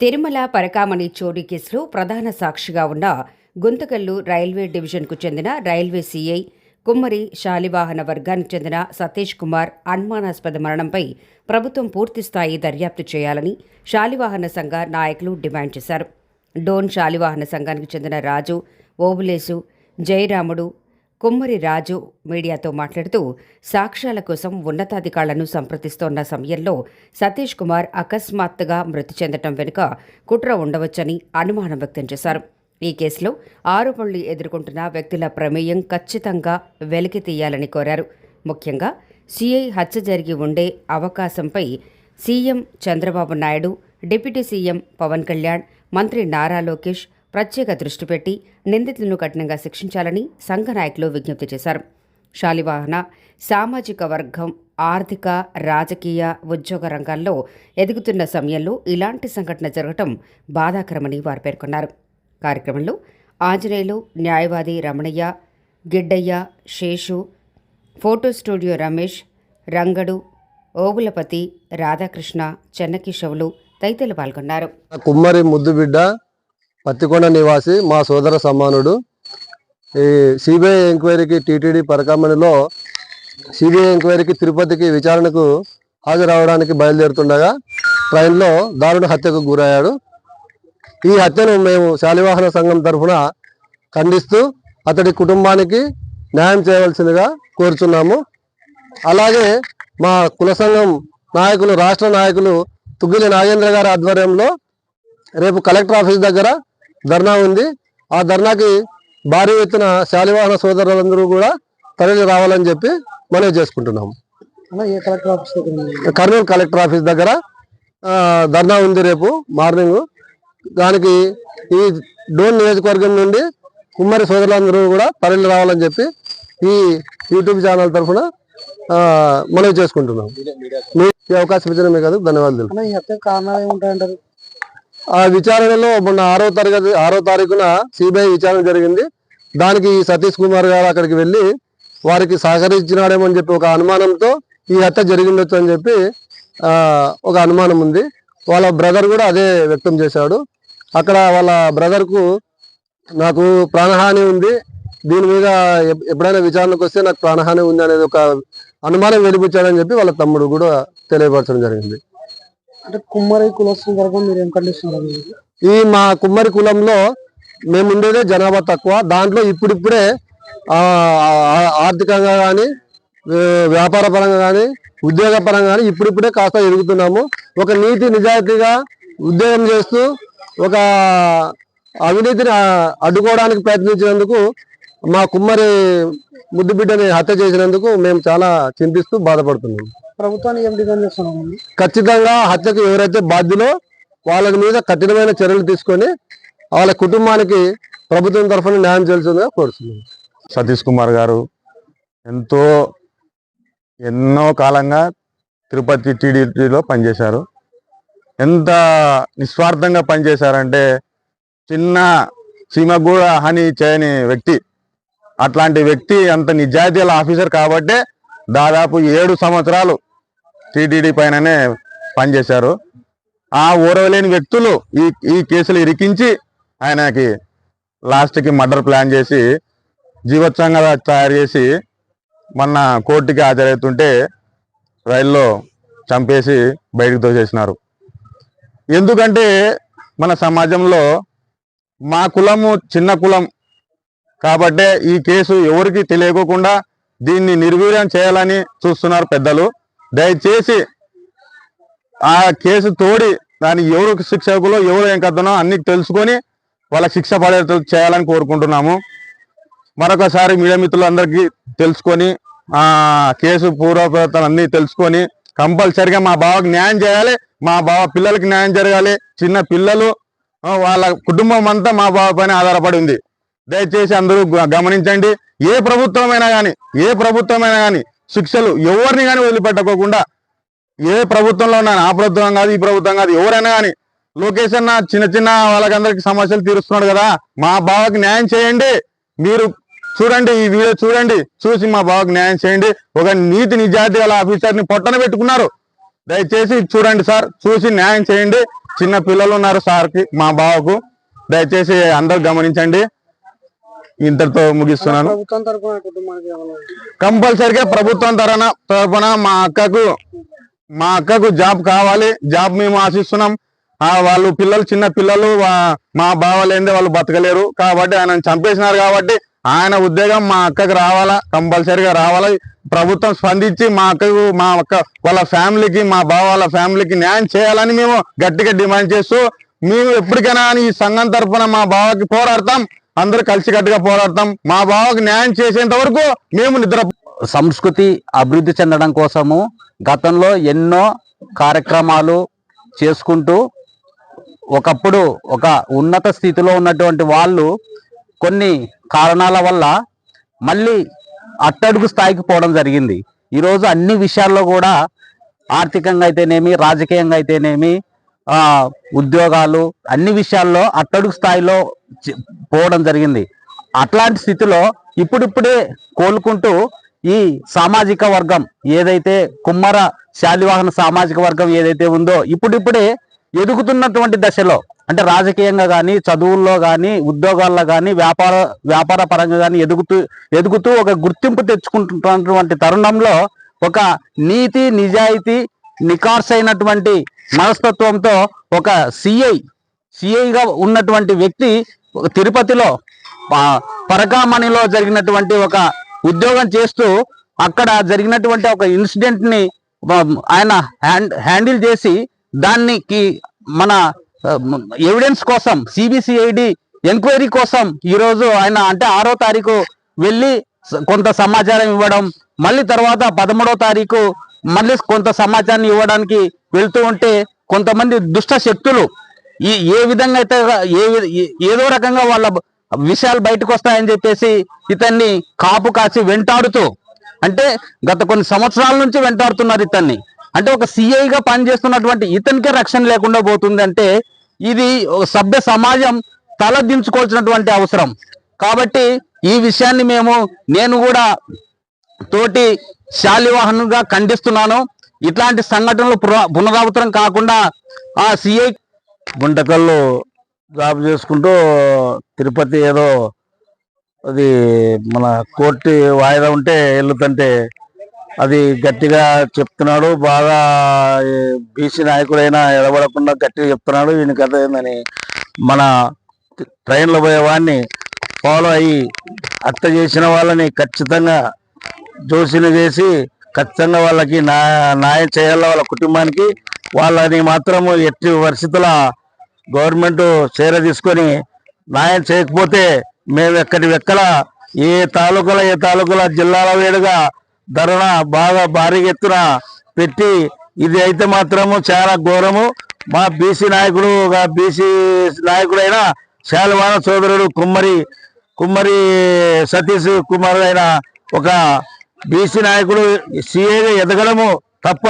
తిరుమల పరకామణి చోరీ కేసులో ప్రధాన సాక్షిగా ఉన్న గుంతకల్లు రైల్వే డివిజన్కు చెందిన రైల్వే సీఐ కుమ్మరి శాలివాహన వర్గానికి చెందిన సతీష్ కుమార్ అనుమానాస్పద మరణంపై ప్రభుత్వం పూర్తిస్థాయి దర్యాప్తు చేయాలని శాలివాహన సంఘ నాయకులు డిమాండ్ చేశారు. డోన్ శాలివాహన సంఘానికి చెందిన రాజు ఓబులేసు జయరాముడు కుమ్మరి రాజు మీడియాతో మాట్లాడుతూ సాక్ష్యాల కోసం ఉన్నతాధికారులను సంప్రదిస్తోన్న సమయంలో సతీష్ కుమార్ అకస్మాత్తుగా మృతి చెందటం వెనుక కుట్ర ఉండవచ్చని అనుమానం వ్యక్తం చేశారు. ఈ కేసులో ఆరోపణలు ఎదుర్కొంటున్న వ్యక్తుల ప్రమేయం ఖచ్చితంగా వెలికి తీయాలని కోరారు. ముఖ్యంగా సీఐ హత్య జరిగి ఉండే అవకాశంపై CM Chandrababu Naidu deputy CM Pawan Kalyan మంత్రి నారా లోకేష్ ప్రత్యేక దృష్టి పెట్టి నిందితులను కఠినంగా శిక్షించాలని సంఘ నాయకులు విజ్ఞప్తి చేశారు. శాలివాహన సామాజిక వర్గం ఆర్థిక రాజకీయ ఉద్యోగ రంగాల్లో ఎదుగుతున్న సమయంలో ఇలాంటి సంఘటన జరగటం బాధాకరమని వారు పేర్కొన్నారు. కార్యక్రమంలో ఆంజనేయులు న్యాయవాది రమణయ్య గిడ్డయ్య శేషు ఫోటో స్టూడియో రమేష్ రంగడు ఓబులపతి రాధాకృష్ణ చెన్నకిషవులు తదితరులు పాల్గొన్నారు. కుమ్మరి ముద్దు బిడ్డ పత్తికొండ నివాసి మా సోదర సమానుడు ఈ సిబిఐ ఎంక్వైరీకి టీటీడీ పరకామణిలో సిబిఐ ఎంక్వైరీకి తిరుపతికి విచారణకు హాజరవడానికి బయలుదేరుతుండగా ట్రైన్లో దారుణ హత్యకు గురయ్యాడు. ఈ హత్యను మేము శాలివాహన సంఘం తరఫున ఖండిస్తూ అతడి కుటుంబానికి న్యాయం చేయవలసిందిగా కోరుచున్నాము. అలాగే మా కుల సంఘం నాయకులు రాష్ట్ర నాయకులు తుగ్గిలి నాగేంద్ర గారి ఆధ్వర్యంలో రేపు కలెక్టర్ ఆఫీస్ దగ్గర ధర్నా ఉంది. ఆ ధర్నాకి భారీ ఎత్తున శాలివాహన సోదరులందరూ కూడా తరలి రావాలని చెప్పి మనవి చేసుకుంటున్నాము? కర్నూలు కలెక్టర్ ఆఫీస్ దగ్గర ధర్నా ఉంది రేపు మార్నింగ్. దానికి ఈ డోన్ నియోజకవర్గం నుండి కుమ్మరి సోదరులందరూ కూడా తరలి రావాలని చెప్పి ఈ యూట్యూబ్ ఛానల్ తరఫున మనవి చేసుకుంటున్నాం మీ అవకాశం ఇచ్చిన మీకు ధన్యవాదాలు ఆ విచారణలో మొన్న ఆరో తరగతి ఆరో తారీఖున సిబిఐ విచారణ జరిగింది. దానికి సతీష్ కుమార్ గారు అక్కడికి వెళ్ళి వారికి సహకరించినాడేమో అని చెప్పి ఒక అనుమానంతో ఈ హత్య జరిగిండొచ్చు అని చెప్పి ఒక అనుమానం ఉంది. వాళ్ళ బ్రదర్ కూడా అదే వ్యక్తం చేశాడు. అక్కడ వాళ్ళ బ్రదర్కు నాకు ప్రాణహాని ఉంది. దీని మీద ఎప్పుడైనా విచారణకు వస్తే నాకు ప్రాణహాని ఉంది అనేది ఒక అనుమానం వెలిపించాడని చెప్పి వాళ్ళ తమ్ముడు కూడా తెలియపరచడం జరిగింది. అంటే కుమ్మరి కులస్తుల తరఫున మీరు ఏం ఖండిస్తున్నారు ఈ మా కుమ్మరి కులంలో మేము ఉండేదే జనాభా తక్కువ. దాంట్లో ఇప్పుడిప్పుడే ఆర్థికంగా కానీ వ్యాపార పరంగా కానీ ఉద్యోగ పరంగా కానీ ఇప్పుడిప్పుడే కాస్త ఎదుగుతున్నాము. ఒక నీతి నిజాయితీగా ఉద్యోగం చేస్తూ ఒక అవినీతిని అడ్డుకోవడానికి ప్రయత్నించినందుకు మా కుమ్మరి ముద్దు బిడ్డని హత్య చేసినందుకు మేము చాలా చింతిస్తూ బాధపడుతున్నాము. ప్రభుత్వాన్ని ఏం డిమాండ్ ఖచ్చితంగా హత్యకు ఎవరైతే బాధ్యులో వాళ్ళ మీద కఠినమైన చర్యలు తీసుకొని వాళ్ళ కుటుంబానికి ప్రభుత్వం తరఫున న్యాయం చేయాల్సిందిగా కోరుతున్నాం సతీష్ కుమార్ గారు ఎంతో ఎన్నో కాలంగా తిరుపతి టీడీపీలో పనిచేశారు. ఎంత నిస్వార్థంగా పనిచేశారంటే చిన్న చీమకు కూడా హాని చేయని వ్యక్తి అట్లాంటి వ్యక్తి అంత నిజాయితీల ఆఫీసర్ కాబట్టే దాదాపు ఏడు సంవత్సరాలు టీటీడీ పైననే పనిచేశారు. ఆ ఓరవలేని వ్యక్తులు ఈ ఈ కేసులు ఇరికించి ఆయనకి లాస్ట్కి మర్డర్ ప్లాన్ చేసి జీవోత్సవంగా తయారు చేసి మొన్న కోర్టుకి హాజరవుతుంటే రైల్లో చంపేసి బయటకు తోసేసినారు. ఎందుకంటే మన సమాజంలో మా కులము చిన్న కులం కాబట్టే ఈ కేసు ఎవరికి తెలియకోకుండా దీన్ని నిర్వీర్యం చేయాలని చూస్తున్నారు పెద్దలు. దయచేసి ఆ కేసు తోడి దాని ఎవరు శిక్షకులో ఎవరు ఏం కథనో అన్ని తెలుసుకొని వాళ్ళ శిక్ష పడేట్టు చేయాలని కోరుకుంటున్నాము. మరొకసారి మీడియా మిత్రులందరికీ తెలుసుకొని ఆ కేసు పూర్వపేతలు అన్ని తెలుసుకొని కంపల్సరిగా మా బావకు న్యాయం చేయాలి మా బావ పిల్లలకి న్యాయం జరగాలి చిన్న పిల్లలు వాళ్ళ కుటుంబం అంతా మా బావ పైన ఆధారపడి ఉంది. దయచేసి అందరూ గ- గమనించండి ఏ ప్రభుత్వమైనా కానీ ఏ ప్రభుత్వమైనా కానీ శిక్షలు ఎవరిని కానీ వదిలిపెట్టకోకుండా ఏ ప్రభుత్వంలో ఉన్నా ఆ ప్రభుత్వం కాదు ఈ ప్రభుత్వం కాదు ఎవరైనా కానీ లోకేష్ అన్న చిన్న చిన్న వాళ్ళకందరికి సమస్యలు తీరుస్తున్నాడు కదా మా బావకి న్యాయం చేయండి. మీరు చూడండి ఈ వీడియో చూడండి చూసి మా బావకి న్యాయం చేయండి. ఒక నీతి నిజాయితీ గల ఆఫీసర్ని పొట్టన పెట్టుకున్నారు. దయచేసి చూడండి సార్ చూసి న్యాయం చేయండి. చిన్న పిల్లలు ఉన్నారు సార్కి మా బావకు. దయచేసి అందరు గమనించండి. ఇంతటితో ముగిస్తున్నాను. తరఫున కంపల్సరిగా ప్రభుత్వం తరన తరపున మా అక్కకు మా అక్కకు జాబ్ కావాలి. జాబ్ మేము ఆశిస్తున్నాం. ఆ వాళ్ళు పిల్లలు చిన్న పిల్లలు మా బావ లేనిదే వాళ్ళు బతకలేరు. కాబట్టి ఆయన చంపేసినారు కాబట్టి ఆయన ఉద్యోగం మా అక్కకు రావాలా కంపల్సరిగా రావాలా. ప్రభుత్వం స్పందించి మా అక్కకు మా అక్క వాళ్ళ ఫ్యామిలీకి మా బావ వాళ్ళ ఫ్యామిలీకి న్యాయం చేయాలని మేము గట్టిగా డిమాండ్ చేస్తూ మేము ఎప్పటికైనా ఈ సంఘం తరఫున మా బావకి పోరాడతాం. అందరూ కలిసికట్టుగా పోరాడతాం. మా బావకు న్యాయం చేసేంత వరకు మేము నిద్ర సంస్కృతి అభివృద్ధి చెందడం కోసము గతంలో ఎన్నో కార్యక్రమాలు చేసుకుంటూ ఒకప్పుడు ఒక ఉన్నత స్థితిలో ఉన్నటువంటి వాళ్ళు కొన్ని కారణాల వల్ల మళ్ళీ అట్టడుగు స్థాయికి పోవడం జరిగింది. ఈరోజు అన్ని విషయాల్లో కూడా ఆర్థికంగా అయితేనేమి రాజకీయంగా అయితేనేమి ఉద్యోగాలు అన్ని విషయాల్లో అట్టడుగు స్థాయిలో పోవడం జరిగింది. అట్లాంటి స్థితిలో ఇప్పుడిప్పుడే కోలుకుంటూ ఈ సామాజిక వర్గం ఏదైతే కుమ్మర శాలివాహన సామాజిక వర్గం ఏదైతే ఉందో ఇప్పుడిప్పుడే ఎదుగుతున్నటువంటి దశలో అంటే రాజకీయంగా కానీ చదువుల్లో కానీ ఉద్యోగాల్లో కానీ వ్యాపార వ్యాపార పరంగా కానీ ఎదుగుతూ ఎదుగుతూ ఒక గుర్తింపు తెచ్చుకుంటున్నటువంటి తరుణంలో ఒక నీతి నిజాయితీ నికార్సైనటువంటి మనస్తత్వంతో ఒక సిఐ సిఐగా ఉన్నటువంటి వ్యక్తి తిరుపతిలో పరకామణిలో జరిగినటువంటి ఒక ఉద్యోగం చేస్తూ అక్కడ జరిగినటువంటి ఒక ఇన్సిడెంట్ని ఆయన హ్యాండ్ హ్యాండిల్ చేసి దానికి మన ఎవిడెన్స్ కోసం సిబిసిఐడి ఎంక్వైరీ కోసం ఈరోజు ఆయన అంటే ఆరో తారీఖు వెళ్ళి కొంత సమాచారం ఇవ్వడం మళ్ళీ తర్వాత పదమూడో తారీఖు మళ్ళీ కొంత సమాచారాన్ని ఇవ్వడానికి వెళ్తూ ఉంటే కొంతమంది దుష్ట శక్తులు ఈ ఏ విధంగా అయితే ఏ ఏదో రకంగా వాళ్ళ విషయాలు బయటకు వస్తాయని చెప్పేసి ఇతన్ని కాపు కాసి వెంటాడుతూ అంటే గత కొన్ని సంవత్సరాల నుంచి వెంటాడుతున్నారు ఇతన్ని. అంటే ఒక సిఐగా పనిచేస్తున్నటువంటి ఇతనికే రక్షణ లేకుండా పోతుంది అంటే ఇది సభ్య సమాజం తలదించుకోవాల్సినటువంటి అవసరం. కాబట్టి ఈ విషయాన్ని మేము నేను కూడా తోటి శాలివాహనంగా ఖండిస్తున్నాను. ఇట్లాంటి సంఘటనలు పునరావృతం కాకుండా ఆ సిఐ గుంటకల్లు జాబ్ చేసుకుంటూ తిరుపతి ఏదో అది మన కోర్టు వాయిదా ఉంటే వెళ్తుంటే అది గట్టిగా చెప్తున్నాడు. బాగా బీసీ నాయకుడైనా ఎడబడకుండా గట్టిగా చెప్తున్నాడు. ఈయన కథ ఏందని మన ట్రైన్లో పోయే వాడిని ఫాలో అయ్యి హత్య చేసిన వాళ్ళని ఖచ్చితంగా జోసిని చేసి ఖచ్చితంగా వాళ్ళకి న్యాయం చేయాలి వాళ్ళ కుటుంబానికి? వాళ్ళని మాత్రము ఎట్టి పరిస్థితుల గవర్నమెంట్ చీర తీసుకొని న్యాయం చేయకపోతే మేము ఎక్కడి వెక్కల ఏ తాలూకుల ఏ తాలూకుల జిల్లాల వేడుగా ధరణ బాగా భారీ ఎత్తున పెట్టి ఇది అయితే మాత్రము చాలా ఘోరము. మా బీసీ నాయకుడు బీసీ నాయకుడైన శాలవాన సోదరుడు కుమ్మరి కుమ్మరి సతీష్ కుమారుడైన అయిన ఒక బీసీ నాయకుడు సీఏగా ఎదగడము తప్ప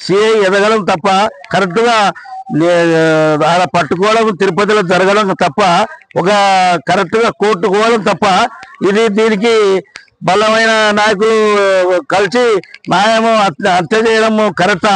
సిఐ ఎదగడం తప్ప కరెక్ట్గా అలా పట్టుకోవడం తిరుపతిలో జరగడం తప్ప ఒక కరెక్ట్గా కోర్టు తప్ప ఇది దీనికి బలమైన నాయకులు కలిసి న్యాయము హత్య హత్య చేయడము కరెక్టా?